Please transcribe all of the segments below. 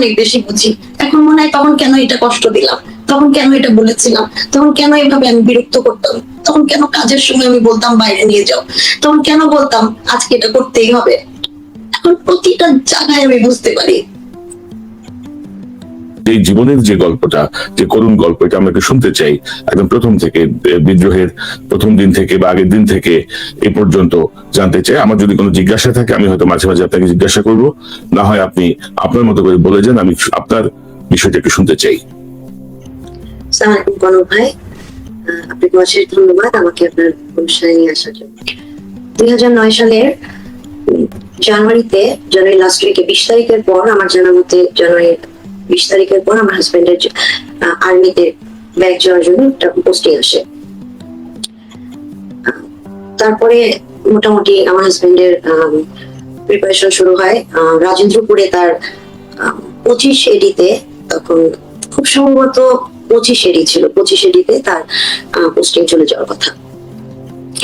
অনেক বেশি বুঝি। এখন মনে হয় তখন কেন এটা কষ্ট দিলাম? তখন কেন এটা বলেছিলাম? তখন কেন এভাবে আমি বিরক্ত করতাম? তখন কেন কাজের সময় আমি বলতাম, বাইরে নিয়ে যাও তখন কেন বলতাম, আজকে এটা করতেই হবে এখন প্রতিটা জায়গায় আমি বুঝতে পারি। এই জীবনের যে গল্পটা, যে করুণ গল্প, এটা আমরা একটু শুনতে চাই। একদম প্রথম থেকে বিদ্রোহের প্রথম দিন থেকে বা আগের দিন থেকে এ পর্যন্ত জানতে চাই। আমার যদি কোনো জিজ্ঞাসা থাকে, আমি হয়তো মাঝে মাঝে আপনাকে জিজ্ঞাসা করব। না হয় আপনি আপনার মতো করে বলে যান, আমি আপনার বিষয়টা একটু শুনতে চাই। ভাই। আপনাকে অশেষ ধন্যবাদ আমাকে আপনার অনুষ্ঠানে নিয়ে আসার জন্য। দুই হাজার নয় সালের জানুয়ারিতে, জানুয়ারি লাস্ট উইকে বিশ তারিখের পর আমার জানা মতে জানুয়ারি বিশ তারিখের পর আমার হাজবেন্ডের আর্মিতে ব্যাগ যাওয়ার জন্য একটা পোস্টিং আসে। তারপরে মোটামুটি আমার হাজবেন্ডের প্রিপারেশন শুরু হয়। রাজেন্দ্রপুরে তার পঁচিশ এডিতে তখন খুব সম্ভবত পঁচিশ এডি ছিল। পঁচিশ এডিতে তার পোস্টিং চলে যাওয়ার কথা।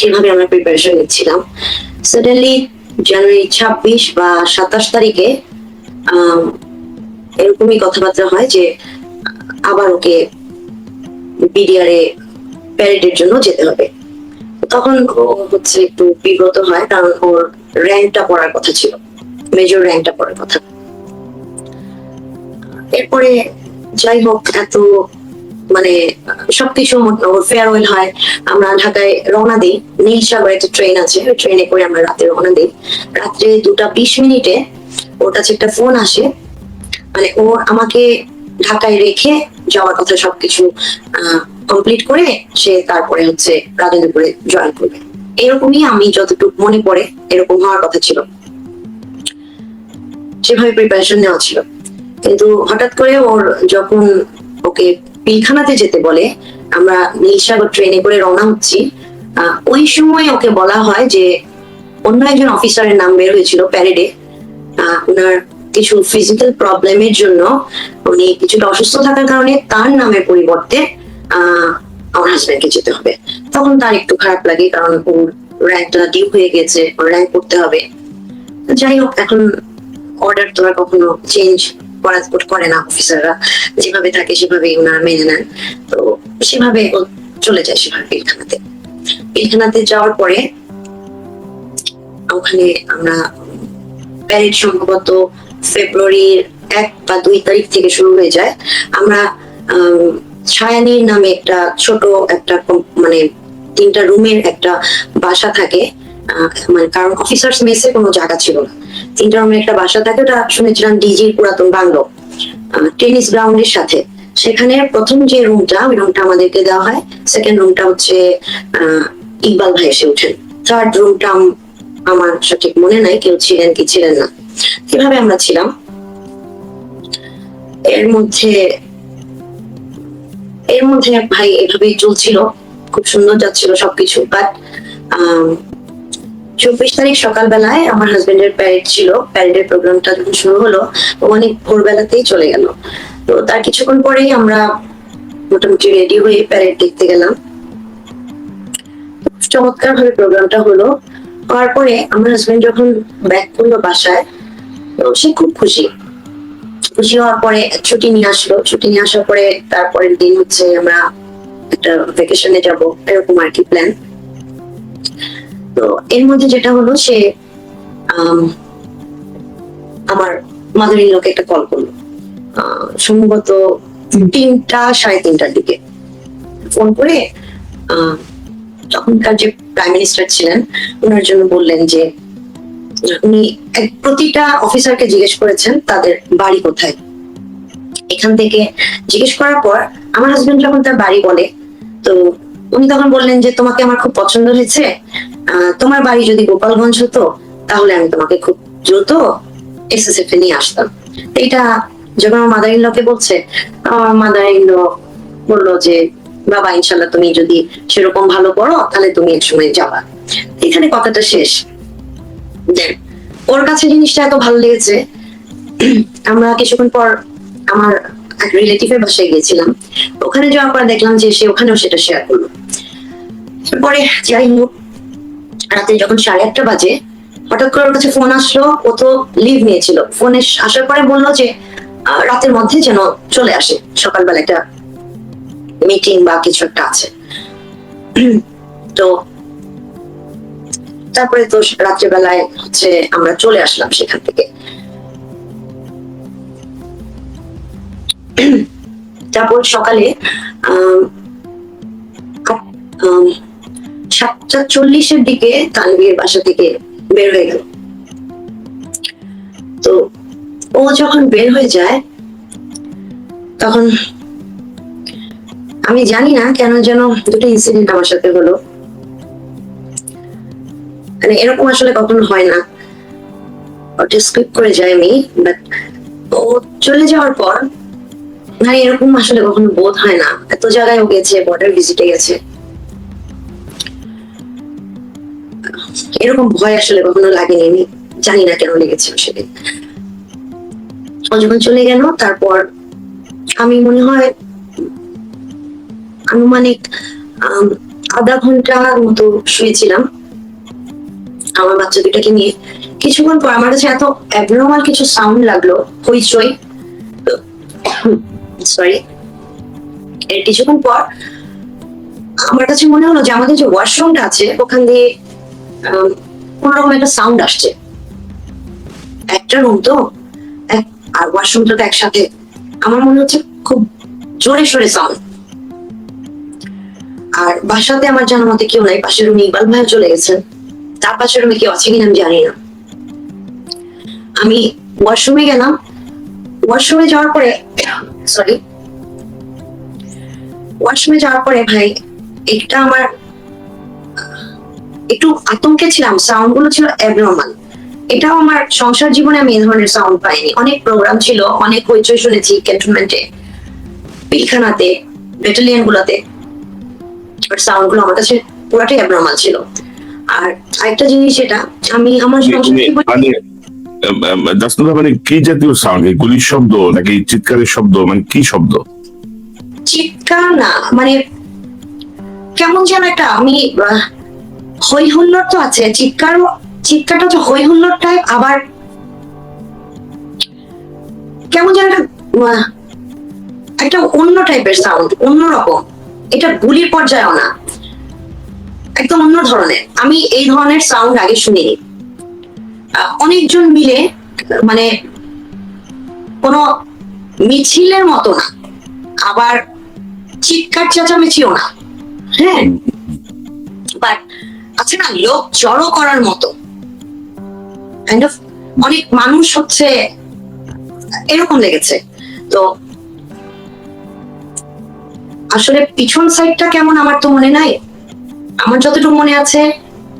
সেভাবে আমরা প্রিপারেশন নিচ্ছিলাম। সাডেনলি জানুয়ারি ছাব্বিশ বা সাতাশ তারিখে এরকমই কথাবার্তা হয় যে, আবার ওকে বিডিআরে প্যারেডের জন্য যেতে হবে। তখন হচ্ছে একটু বিব্রত হয়, কারণ ওর র্যাঙ্কটা পড়ার কথা ছিল। মেজর র্যাঙ্কটা পড়ার কথা। এরপরে যাই হোক, এত মানে সবকিছু ফেয়ারওয়েল হয়। আমরা ঢাকায় রওনা দিই। নীল সাগর একটা ট্রেন আছে ট্রেনে করে আমরা রাতে রওনা দিই। রাত্রে দুটা বিশ মিনিটে ওর কাছে একটা ফোন আসে। মানে ও আমাকে ঢাকায় রেখে যাওয়ার কথা সবকিছু কমপ্লিট করে সে তারপরে হচ্ছে রাজেন্দ্রপুরে জয়েন করবে। এরকমই আমি যতটুকু মনে পড়ে, এরকম হওয়ার কথা ছিল। সেভাবে প্রিপারেশন নেওয়া ছিল। কিন্তু হঠাৎ করে ওর যখন ওকে পিলখানাতে যেতে বলে, আমরা নীলসাগর ট্রেনে করে রওনা হচ্ছি ওই সময় ওকে বলা হয় যে অন্য একজন অফিসারের নাম বের হয়েছিল প্যারেডে ওনার কিছু ফিজিক্যাল প্রবলেমের জন্য উনি কিছুটা অসুস্থ থাকার কারণে তার নামের পরিবর্তে আমার হাজবেন্ডকে যেতে হবে। তখন তার একটু খারাপ লাগে কারণ ওর র্যাঙ্কটা ডিউ হয়ে গেছে র্যাঙ্ক করতে হবে। যাই হোক, এখন অর্ডার তো আর কখনো চেঞ্জ করা, করে না অফিসাররা যেভাবে থাকে সেভাবেই ওনারা মেনে নেন। তো সেভাবে চলে যায় সেভাবে পিলখানাতে। পিলখানাতে যাওয়ার পরে ওখানে আমরা প্যারেড সম্ভবত ফেব্রুয়ারির এক বা দুই তারিখ থেকে শুরু হয়ে যায়। আমরা আম, ছায়ানীর নামে একটা ছোট একটা মানে তিনটা রুমের একটা বাসা থাকে। মানে কারণ অফিসার্স মেসে কোনো জায়গা ছিল না। তিনটা রুমের একটা বাসা থাকে ওটা শুনেছিলাম ডিজির পুরাতন বাংলো। টেনিস গ্রাউন্ডের সাথে। সেখানে প্রথম যে রুমটা ওই রুমটা আমাদেরকে দেওয়া হয়। সেকেন্ড রুমটা হচ্ছে ইকবাল ভাই এসে উঠেন থার্ড রুমটা আমার সঠিক মনে নাই, কেউ ছিলেন কি ছিলেন না। কীভাবে আমরা ছিলাম? এর মধ্যে এর মধ্যে ভাই এভাবেই চলছিল, খুব সুন্দর যাচ্ছিল সবকিছু বাট চব্বিশ তারিখ সকালবেলায় আমার হাজবেন্ডের প্যারেড ছিল প্যারেডের প্রোগ্রামটা যখন শুরু হলো, ও অনেক ভোরবেলাতেই চলে গেল। তো তার কিছুক্ষণ পরেই আমরা মোটামুটি রেডি হয়ে প্যারেড দেখতে গেলাম। চমৎকার ভাবে প্রোগ্রামটা হলো। হওয়ার পরে আমার হাজবেন্ড যখন ব্যাক করল বাসায় তো সে খুব খুশি। খুশি হওয়ার পরে ছুটি নিয়ে আসলো। ছুটি নিয়ে আসার পরে তারপরের দিন হচ্ছে আমরা একটা ভেকেশনে যাব এরকম আর কি প্ল্যান তো এর মধ্যে যেটা হলো সে আম, আমার মাদার ইন একটা কল করল। সম্ভবত তিনটা সাড়ে তিনটার দিকে। ফোন করে তখনকার যে প্রাইম মিনিস্টার ছিলেন ওনার জন্য বললেন যে, উনি প্রতিটা অফিসারকে জিজ্ঞেস করেছেন, তাদের বাড়ি কোথায়? এখান থেকে জিজ্ঞেস করার পর আমার হাজবেন্ড যখন তার বাড়ি বলে, তো উনি তখন বললেন যে, তোমাকে আমার খুব পছন্দ হয়েছে তোমার বাড়ি যদি গোপালগঞ্জ হতো, তাহলে আমি তোমাকে খুব দ্রুত এসএসএফ এ নিয়ে আসতাম। এটা যখন আমার মাদার ইনলকে বলছে, আমার মাদার ইনল বলল যে বাবা, ইনশাল্লাহ তুমি যদি সেরকম ভালো করো, তাহলে তুমি এক সময় যাবা। এখানে কথাটা শেষ। ওর কাছে জিনিসটা এত ভালো লেগেছে। আমরা কিছুক্ষণ পর আমার এক রিলেটিভের বাসায় গিয়েছিলাম। ওখানে যাওয়ার পর দেখলাম যে সে ওখানেও সেটা শেয়ার করল। পরে যাই হোক, রাতে যখন সাড়ে আটটা বাজে, হঠাৎ করে ওর কাছে ফোন আসলো। ও তো লিভ নিয়েছিল। ফোনে আসার পরে বলল যে রাতের মধ্যে যেন চলে আসে। সকালবেলা একটা মিটিং বা কিছু একটা আছে। তো তারপরে তো রাত্রেবেলায় হচ্ছে আমরা চলে আসলাম সেখান থেকে। তারপর সকালে সাতটা চল্লিশের দিকে তানভীর বাসা থেকে বের হয়ে গেল। তো ও যখন বের হয়ে যায়, তখন আমি জানি না কেন যেন দুটো ইনসিডেন্ট আমার সাথে হলো। মানে এরকম আসলে কখনো হয় না। ওটা স্কিপ করে যাই আমি বাট ও চলে যাওয়ার পর না এরকম আসলে কখনো বোধ হয় না। এত জায়গায় ও গেছে বর্ডার ভিজিটে গেছে। এরকম ভয় আসলে কখনো লাগেনি, আমি জানি না কেন লেগেছে সেদিন। ও যখন চলে গেল, তারপর আমি মনে হয় আনুমানিক আধা ঘণ্টার মতো শুয়েছিলাম। আমার বাচ্চা দুটাকে নিয়ে। কিছুক্ষণ পর আমার কাছে এত অ্যাবনর্মাল কিছু সাউন্ড লাগল, হইচই। সরি এর কিছুক্ষণ পর আমার কাছে মনে হলো যে আমাদের যে ওয়াশরুমটা আছে, ওখান দিয়ে কোনোরকম একটা সাউন্ড আসছে। একটা রুম তো আর ওয়াশরুমটা তো একসাথে। আমার মনে হচ্ছে খুব জোরে সোরে সাউন্ড আর বাসাতে আমার জানা মতে কেউ নাই, পাশের রুমে ইকবাল ভাইও চলে গেছেন তার পাশের রুমে কেউ আছে কিনা আমি জানি না। আমি ওয়াশরুমে গেলাম। ওয়াশরুমে যাওয়ার পরে সরি ওয়াশরুমে যাওয়ার পরে ভাই এটা আমার, একটু আতঙ্কে ছিলাম সাউন্ডগুলো ছিল অ্যাবনর্মাল এটাও আমার সংসার জীবনে আমি এই ধরনের সাউন্ড পাইনি। অনেক প্রোগ্রাম ছিল, অনেক হইচই শুনেছি ক্যান্টনমেন্টে পিলখানাতে ব্যাটালিয়ান গুলোতে সাউন্ডগুলো আমার কাছে পুরাটাই অ্যাবনর্মাল ছিল। আর আরেকটা জিনিস এটা আমি আমার সংসার মানে কি জাতীয় সাউন্ড গুলির শব্দ নাকি চিৎকারের শব্দ? মানে কি শব্দ? চিৎকার না মানে কেমন যেন একটা আমি হই হুল্লোড় তো আছে। চিৎকার চিৎকারটা তো হই হুল্লোড় টাইপ আবার কেমন যেন একটা একটা অন্য টাইপের সাউন্ড অন্যরকম এটা গুলির পর্যায়েও না। একদম অন্য ধরনের। আমি এই ধরনের সাউন্ড আগে শুনিনি। অনেকজন মিলে মানে কোনো মিছিলের মতো না। আবার চিৎকার চেঁচামেচিও না। হ্যাঁ? বাট আছে না, লোক জড়ো করার মতো। অনেক মানুষ হচ্ছে, এরকম লেগেছে। তো আসলে পিছন সাইডটা কেমন আমার তো মনে নাই। আমার যতটুকু মনে আছে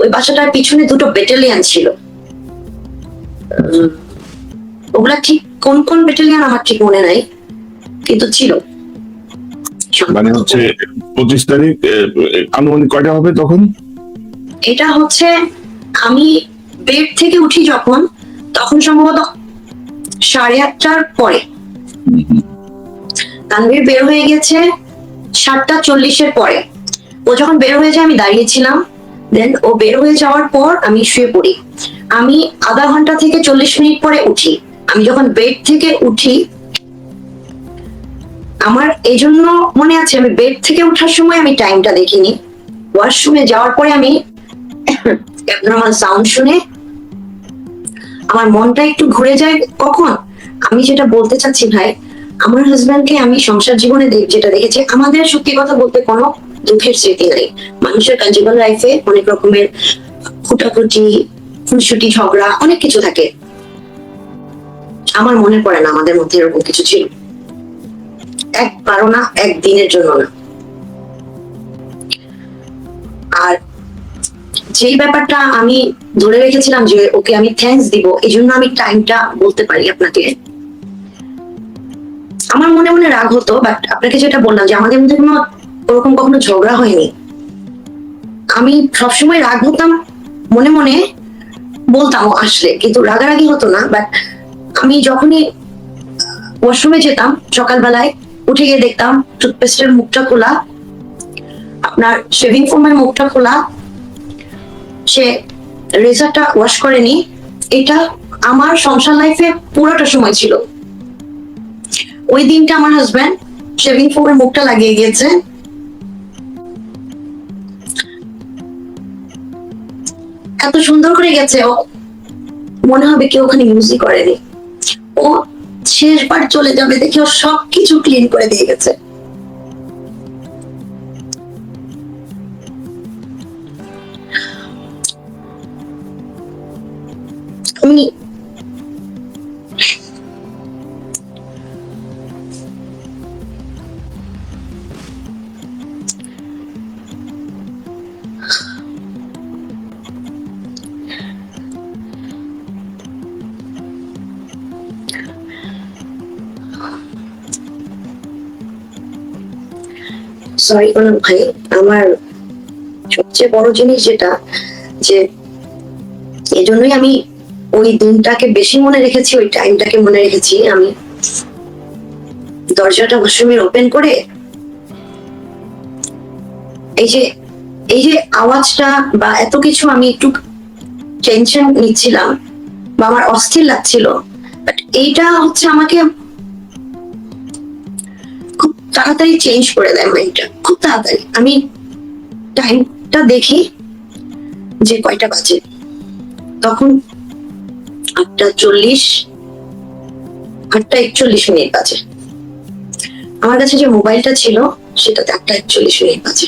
ওই বাসাটার পিছনে দুটো ব্যাটালিয়ান ছিল। ওগুলা ঠিক কোন কোন ব্যাটালিয়ান আমার ঠিক মনে নাই কিন্তু ছিল। মানে হচ্ছে পঁচিশ তারিখ আনুমানিক কয়টা হবে তখন? এটা হচ্ছে আমি বেড থেকে উঠি যখন তখন সম্ভবত সাড়ে আটটার পরে। তানভীর বের হয়ে গেছে সাতটা চল্লিশের পরে, ও যখন বের হয়ে যায়, আমি দাঁড়িয়েছিলাম দেন ও বের হয়ে যাওয়ার পর আমি শুয়ে পড়ি। আমি আধা ঘণ্টা থেকে চল্লিশ মিনিট পরে উঠি। আমি যখন বেড থেকে উঠি, আমার এই জন্য মনে আছে, আমি বেড থেকে ওঠার সময় আমি টাইমটা দেখিনি। ওয়াশরুমে যাওয়ার পরে আমি সাউন্ড শুনে আমার মনটা একটু ঘুরে যায়। কখন? আমি যেটা বলতে চাচ্ছি ভাই আমার হাজব্যান্ডকে আমি সংসার জীবনে যেটা দেখেছি, আমাদের সত্যি কথা বলতে কোনো দুঃখের স্মৃতি নাই। মানুষের কনজুগাল লাইফে অনেক রকমের খুটাখুটি খুনসুটি ঝগড়া, অনেক কিছু থাকে। আমার মনে পড়ে না আমাদের মধ্যে এরকম কিছু ছিল। এক একবারও না একদিনের জন্য না। আর যেই ব্যাপারটা আমি ধরে রেখেছিলাম যে, ওকে আমি থ্যাঙ্কস দিব, এই জন্য আমি টাইমটা বলতে পারি আপনাকে। আমার মনে মনে রাগ হতো বাট আপনাকে যেটা বললাম যে আমাদের মধ্যে কোনো ওরকম কখনো ঝগড়া হয়নি। আমি সবসময় রাগ হতাম, মনে মনে বলতাম আসলে, কিন্তু রাগারাগি হতো না বাট আমি যখনই ওয়াশরুমে যেতাম, সকালবেলায় উঠে গিয়ে দেখতাম টুথপেস্টের মুখটা খোলা, আপনার শেভিং ফোমের মুখটা খোলা, সে রেজারটা ওয়াশ করেনি, এটা আমার সংসার লাইফে পুরোটা সময় ছিল। ওই দিনটা আমার হাজব্যান্ড শেভিং ফোমের মুখটা লাগিয়ে গিয়েছে। এত সুন্দর করে গেছে ও। মনে হবে কেউ ওখানে ইউজই করেনি। ও শেষবার চলে যাবে দেখে ও সবকিছু ক্লিন করে দিয়ে গেছে। আমি সরি কোন ভাই। আমার সবচেয়ে বড় জিনিস যেটা, যে এই জন্যই আমি ওই দিনটাকে বেশি মনে রেখেছি, ওই টাইমটাকে মনে রেখেছি। আমি দরজাটা ওয়াশরুমের ওপেন করে এই যে এই যে আওয়াজটা বা এত কিছু আমি একটু টেনশন নিচ্ছিলাম বা আমার অস্থির লাগছিল। বাট এইটা হচ্ছে আমাকে তাড়াতাড়ি চেঞ্জ করে দেয় মাইন্ডটা খুব তাড়াতাড়ি। আমি টাইমটা দেখি যে কয়টা বাজে। তখন আটটা চল্লিশ, আটটা একচল্লিশ মিনিট বাজে। আমার কাছে যে মোবাইলটা ছিল, সেটাতে আটটা একচল্লিশ মিনিট বাজে।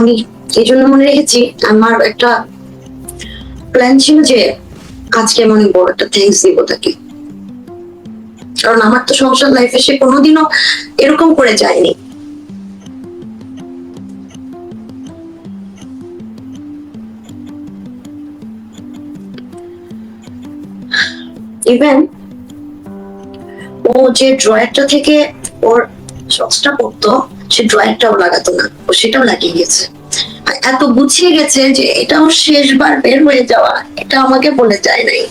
আমি এই জন্য মনে রেখেছি, আমার একটা প্ল্যান ছিল যে আজকে আমি অনেক বড় একটা থ্যাঙ্কস দিব তাকে। কারণ আমার তো সংসার লাইফে সে কোনোদিনও এরকম করে যায়নি। ইভেন ও যে ড্রয়ারটা থেকে ওর সক্সটা পড়তো সে ড্রয়ারটাও লাগাতো না, ও সেটাও লাগিয়ে গেছে। এত গুছিয়ে গেছে যে এটাও শেষবার বের হয়ে যাওয়া, এটা আমাকে বলে যায় নাই।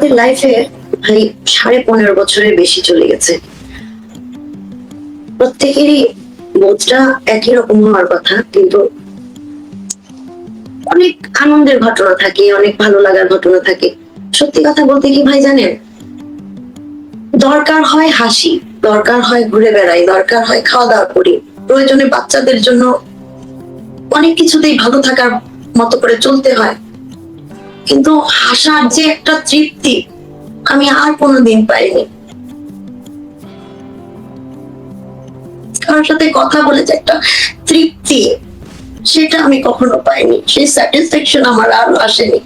আমাদের লাইফে ভাই সাড়ে পনেরো বছরের বেশি চলে গেছে। প্রত্যেকেরই বোধটা একই রকম হওয়ার কথা, কিন্তু অনেক আনন্দের ঘটনা থাকে, অনেক ভালো লাগার ঘটনা থাকে। সত্যি কথা বলতে কি ভাই জানেন? দরকার হয় হাসি, দরকার হয় ঘুরে বেড়াই, দরকার হয় খাওয়া দাওয়া করি। প্রয়োজনে বাচ্চাদের জন্য অনেক কিছুতেই ভালো থাকার মতো করে চলতে হয়। কিন্তু হাসার যে একটা তৃপ্তি আমি আর কোনোদিন পাইনি। কারোর সাথে কথা বলে যে একটা তৃপ্তি, সেটা আমি কখনো পাইনি। সেই স্যাটিসফ্যাকশন আমার আর আসেনি।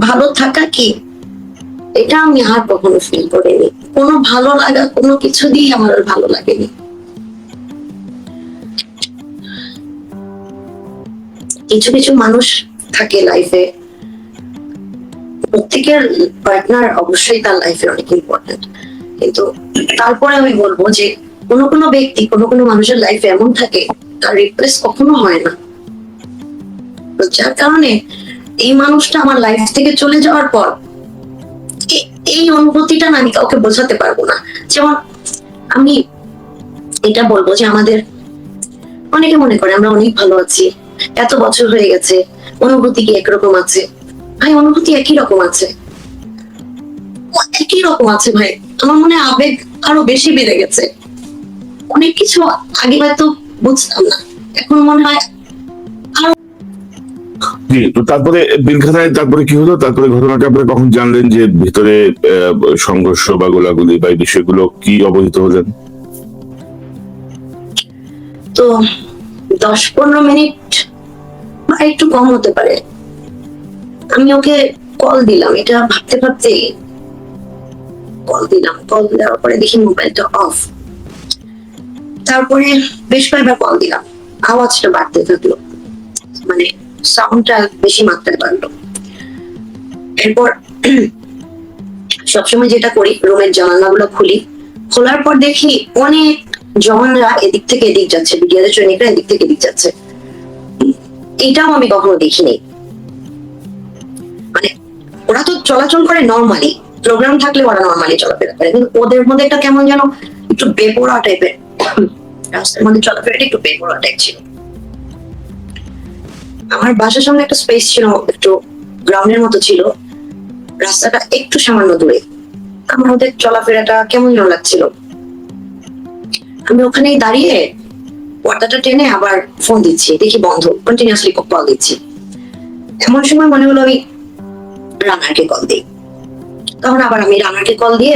ভালো থাকা কি? এটা আমি আর কখনো ফিল করিনি। কোনো ভালো লাগা, কোনো কিছু দিয়ে আমার ভালো লাগেনি। কিছু কিছু মানুষ থাকে লাইফে প্রত্যেকের পার্টনার অবশ্যই তার লাইফে অনেক ইম্পর্টেন্ট কিন্তু তারপরে আমি বলব যে, কোনো কোনো ব্যক্তি, কোনো কোনো মানুষের লাইফে এমন থাকে, তার রিপ্লেস কখনো হয় না। যার কারণে এই মানুষটা আমার লাইফ থেকে চলে যাওয়ার পর এই অনুভূতিটা না আমি কাউকে বোঝাতে পারব না। যেমন আমি এটা বলব যে আমাদের, অনেকে মনে করে আমরা অনেক ভালো আছি এত বছর হয়ে গেছে অনুভূতি কি একরকম আছে? ভাই অনুভূতি একই রকম আছে। একই রকম আছে ভাই। আমার মনে আবেগ আরও বেশি বেড়ে গেছে। অনেক কিছু আগে হয়তো বুঝতাম না। এখন মনে হয় জি তো তারপরে তারপরে কি হলো? তারপরে ঘটনাটা আপনারা কখন জানলেন যে ভিতরে সংঘর্ষ বা গোলাগুলি বা এই বিষয়গুলো কি অবহিত হলেন? তো দশ পনেরো মিনিট একটু কম হতে পারে। আমি ওকে কল দিলাম, এটা ভাবতে ভাবতে কল দিলাম। কল দেওয়ার পরে দেখি মোবাইলটা অফ তারপরে বেশ কয়েকবার কল দিলাম। আওয়াজটা বাড়তে থাকল। মানে সাউন্ডটা বেশি মাত্রায় বাড়লো। এরপর সবসময় যেটা করি, রুমের জানালাগুলো খুলি। খোলার পর দেখি অনেক জওয়ানরা এদিক থেকে এদিক যাচ্ছে। বিডিআর সৈনিকরা এদিক থেকে এদিক যাচ্ছে। এটাও আমি কখনো দেখিনি। মানে ওরা তো চলাচল করে নর্মালি প্রোগ্রাম থাকলে ওরা নর্মালি চলাফেরা করে। কিন্তু ওদের মধ্যে একটা কেমন যেন একটু বেপরোয়া টাইপের রাস্তার মধ্যে চলাফেরাটা একটু বেপরোয়া টাইপ ছিল। আমার বাসার সামনে একটা স্পেস ছিল, একটু গ্রাউন্ডের মতো ছিল। রাস্তাটা একটু সামান্য দূরে। আমার ওদের চলাফেরাটা কেমন যেন লাগছিল। আমি ওখানেই দাঁড়িয়ে পর্দাটা টেনে আবার ফোন দিচ্ছি, দেখি বন্ধ কন্টিনিউসলি কল দিচ্ছি। এমন সময় মনে হলো আমি রানারকে কল দিই। তখন আবার আমি রানারকে কল দিয়ে